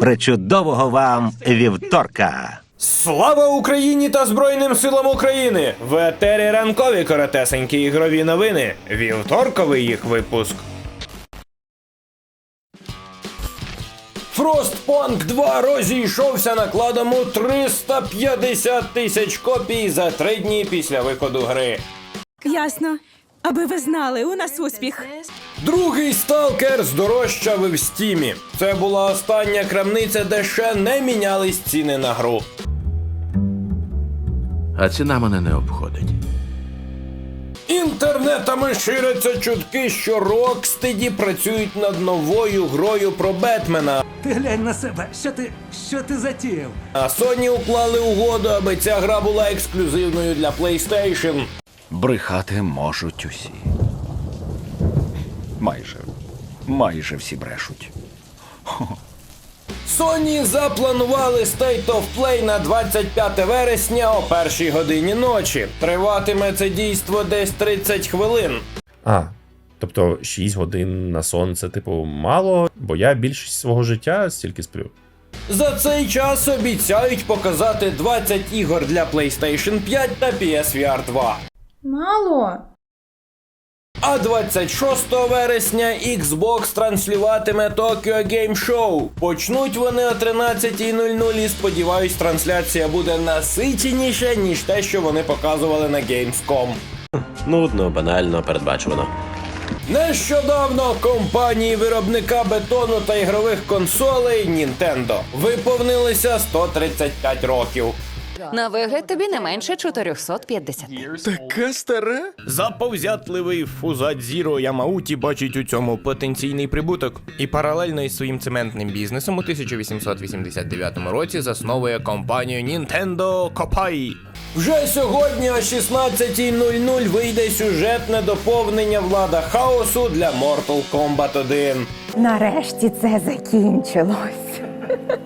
Причудового вам вівторка! Слава Україні та Збройним силам України! В етері ранкові коротесенькі ігрові новини. Вівторковий їх випуск. Frostpunk 2 розійшовся накладом у 350 тисяч копій за три дні після виходу гри. Ясно. Аби ви знали, у нас успіх. Другий сталкер здорожчав в стімі. Це була остання крамниця, де ще не мінялись ціни на гру. А ціна мене не обходить. Інтернетами ширяться чутки, що Рокстеді працюють над новою грою про Бетмена. Ти глянь на себе, що ти, що ти затіяв? А Sony уклали угоду, аби ця гра була ексклюзивною для PlayStation. Брехати можуть усі. Майже. Майже всі брешуть. Sony запланували State of Play на 25 вересня о першій годині ночі. Триватиме це дійство десь 30 хвилин. А, тобто 6 годин на сон це, типу, мало, бо я більшість свого життя стільки сплю. За цей час обіцяють показати 20 ігор для PlayStation 5 та PSVR 2. Мало. А 26 вересня Xbox транслюватиме Tokyo Game Show. Почнуть вони о 13.00 і сподіваюсь, трансляція буде насиченіша, ніж те, що вони показували на Gamescom. Нудно, банально, передбачувано. Нещодавно компанії виробника бетону та ігрових консолей Nintendo виповнилися 135 років. На вигляд тобі не менше 450. Заповзятливий Фузадзіро Ямауті бачить у цьому потенційний прибуток і паралельно із своїм цементним бізнесом у 1889 році засновує компанію Nintendo Kopai. Вже сьогодні о 16.00 вийде сюжетне доповнення влада хаосу для Mortal Kombat 1. Нарешті це закінчилось.